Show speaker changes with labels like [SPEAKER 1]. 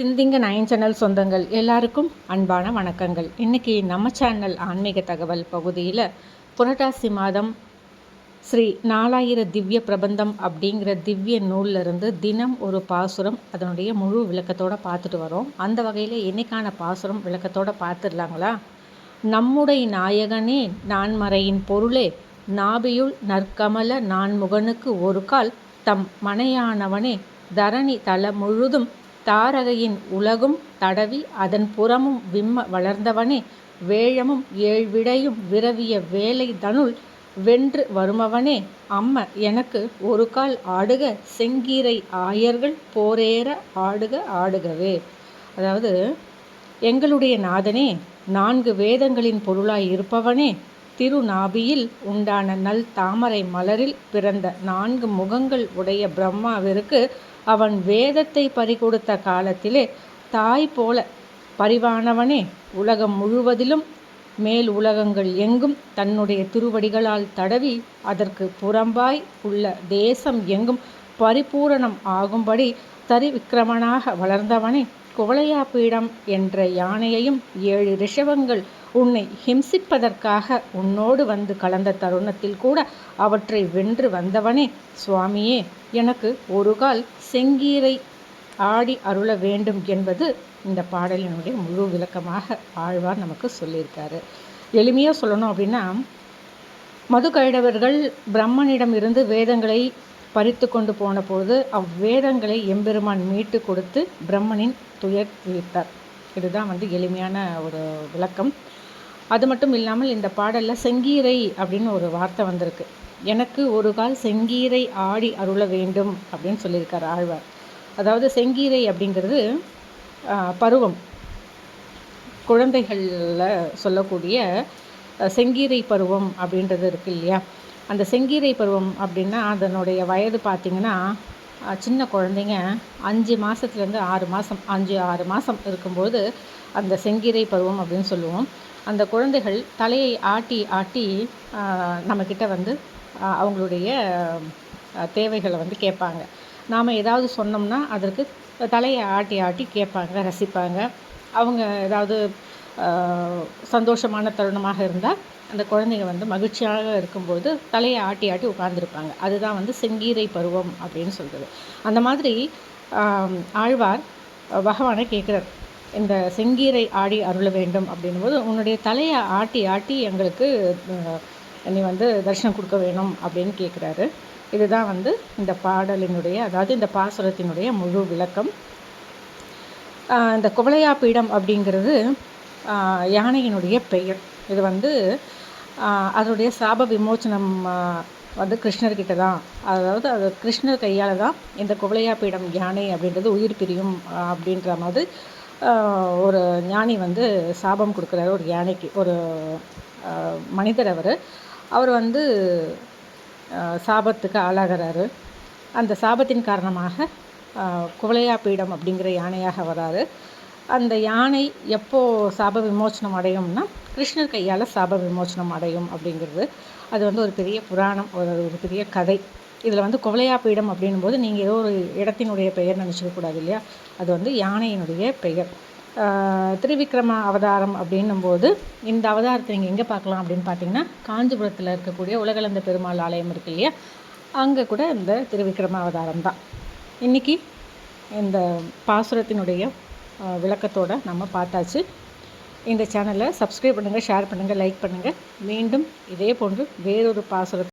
[SPEAKER 1] சிந்திங்க nine channel சொந்தங்கள் எல்லாருக்கும் அன்பான வணக்கங்கள். இன்றைக்கி நம்ம சேனல் ஆன்மீக தகவல் பகுதியில் புரட்டாசி மாதம் ஸ்ரீ நாலாயிர திவ்ய பிரபந்தம் அப்படிங்கிற திவ்ய நூல்லிருந்து தினம் ஒரு பாசுரம் அதனுடைய முழு விளக்கத்தோடு பார்த்துட்டு வரோம். அந்த வகையில் என்னைக்கான பாசுரம் விளக்கத்தோடு பார்த்துடலாங்களா? நம்முடைய நாயகனே நான்மறையின் பொருளே நாபியுள் நற்கமல நான்முகனுக்கு ஒரு கால் தம் மனையானவனே தரணி தல முழுதும் தாரகையின் உலகும் தடவி அதன் புறமும் விம்ம வளர்ந்தவனே வேழமும் ஏழ்விடையும் விரவிய வேலை தனுள் வென்று வருமவனே அம்ம எனக்கு ஒரு கால் ஆடுக செங்கீரை ஆயர்கள் போரேற ஆடுக ஆடுகவே. அதாவது எங்களுடைய நாதனே நான்கு வேதங்களின் பொருளாய் இருப்பவனே திருநாபியில் உண்டான நல் தாமரை மலரில் பிறந்த நான்கு முகங்கள் உடைய பிரம்மாவிற்கு அவன் வேதத்தை பறிகொடுத்த காலத்திலே தாய் போல பரிவானவனே உலகம் முழுவதிலும் மேல் உலகங்கள் எங்கும் தன்னுடைய திருவடிகளால் தடவி அதற்கு புறம்பாய் உள்ள தேசம் எங்கும் பரிபூரணம் ஆகும்படி தரிவிக்கிரமனாக வளர்ந்தவனே குவளையா பீடம் என்ற யானையையும் ஏழு ரிஷவங்கள் உன்னை ஹிம்சிப்பதற்காக உன்னோடு வந்து கலந்த தருணத்தில் கூட அவற்றை வென்று வந்தவனே சுவாமியே. எனக்கு ஒரு கால் செங்கீரை ஆடி அருள வேண்டும் என்பது இந்த பாடலினுடைய முழு விளக்கமாக ஆழ்வார் நமக்கு சொல்லியிருக்காரு. எளிமையாக சொல்லணும் அப்படின்னா மது கைடவர்கள் பிரம்மனிடம் இருந்து வேதங்களை பறித்து கொண்டு போன பொழுது அவ்வேதங்களை எம்பெருமான் மீட்டு கொடுத்து பிரம்மனின் துயர் தீர்த்தார் இதுதான் வந்து எளிமையான ஒரு விளக்கம். அது மட்டும் இல்லாமல் இந்த பாடலில் செங்கீரை அப்படின்னு ஒரு வார்த்தை வந்திருக்கு. எனக்கு ஒரு கால் செங்கீரை ஆடி அருள வேண்டும் அப்படின்னு சொல்லியிருக்கார் ஆழ்வார். அதாவது செங்கீரை அப்படிங்கிறது பருவம். குழந்தைகளில் சொல்லக்கூடிய செங்கீரை பருவம் அப்படின்றது இருக்குது இல்லையா? அந்த செங்கீரை பருவம் அப்படின்னா அதனுடைய வயது பார்த்திங்கன்னா சின்ன குழந்தைங்க அஞ்சு மாதத்துலேருந்து ஆறு மாதம் அஞ்சு ஆறு மாதம் இருக்கும்போது அந்த செங்கீரை பருவம் அப்படின்னு சொல்லுவோம். அந்த குழந்தைகள் தலையை ஆட்டி ஆட்டி நம்மக்கிட்ட வந்து அவங்களுடைய தேவைகளை வந்து கேட்பாங்க. நாம் ஏதாவது சொன்னோம்னா அதற்கு தலையை ஆட்டி ஆட்டி கேட்பாங்க ரசிப்பாங்க. அவங்க ஏதாவது சந்தோஷமான தருணமாக இருந்தால் அந்த குழந்தைங்க வந்து மகிழ்ச்சியாக இருக்கும்போது தலையை ஆட்டி ஆட்டி உட்காந்துருப்பாங்க அதுதான் வந்து செங்கீரை பருவம் அப்படின்னு சொல்கிறது அந்த மாதிரி ஆழ்வார் பகவானை கேட்குறார். இந்த செங்கீரை ஆடி அருள வேண்டும் அப்படின்னும்போது உன்னுடைய தலையை ஆட்டி ஆட்டி எங்களுக்கு நீ வந்து தரிசனம் கொடுக்க வேணும் அப்படின்னு கேட்குறாரு இதுதான் வந்து இந்த பாடலினுடைய அதாவது இந்த பாசுரத்தினுடைய முழு விளக்கம். இந்த குவளையா பீடம் அப்படிங்கிறது யானையினுடைய பெயர். இது வந்து அதனுடைய சாப விமோச்சனம் வந்து கிருஷ்ணர்கிட்ட தான். அதாவது அது கிருஷ்ணர் கையால் தான் இந்த குவளையா பீடம் யானை அப்படின்றது உயிர் பிரியும் அப்படின்ற மாதிரி ஒரு ஞானி வந்து சாபம் கொடுக்குறாரு ஒரு யானைக்கு ஒரு மனிதர் அவர். அவர் வந்து சாபத்துக்கு ஆளாகிறாரு. அந்த சாபத்தின் காரணமாக குவலையா பீடம் அப்படிங்கிற யானையாக வராரு. அந்த யானை எப்போ சாப விமோச்சனம் அடையும்னா கிருஷ்ணர் கையால் சாப விமோச்சனம் அடையும் அப்படிங்கிறது. அது வந்து ஒரு பெரிய புராணம் ஒரு ஒரு பெரிய கதை. இதில் வந்து குவளையா பீடம் அப்படின்னும் போது நீங்கள் ஏதோ ஒரு இடத்தினுடைய பெயர் நினச்சிக்கக்கூடாது இல்லையா அது வந்து யானையினுடைய பெயர். திரிவிக்ரம அவதாரம் அப்படின்னும்போது இந்த அவதாரத்தை நீங்கள் எங்கே பார்க்கலாம் அப்படின்னு பார்த்தீங்கன்னா காஞ்சிபுரத்தில் இருக்கக்கூடிய உலகளந்த பெருமாள் ஆலயம் இருக்கு இல்லையா? அங்கே கூட இந்த திருவிக்ரம அவதாரம் தான். இன்றைக்கி இந்த பாசுரத்தினுடைய விளக்கத்தோடு நம்ம பார்த்தாச்சு. இந்த சேனலை சப்ஸ்கிரைப் பண்ணுங்கள் ஷேர் பண்ணுங்கள் லைக் பண்ணுங்கள் மீண்டும் இதே போன்று வேறொரு பாசுரத்தை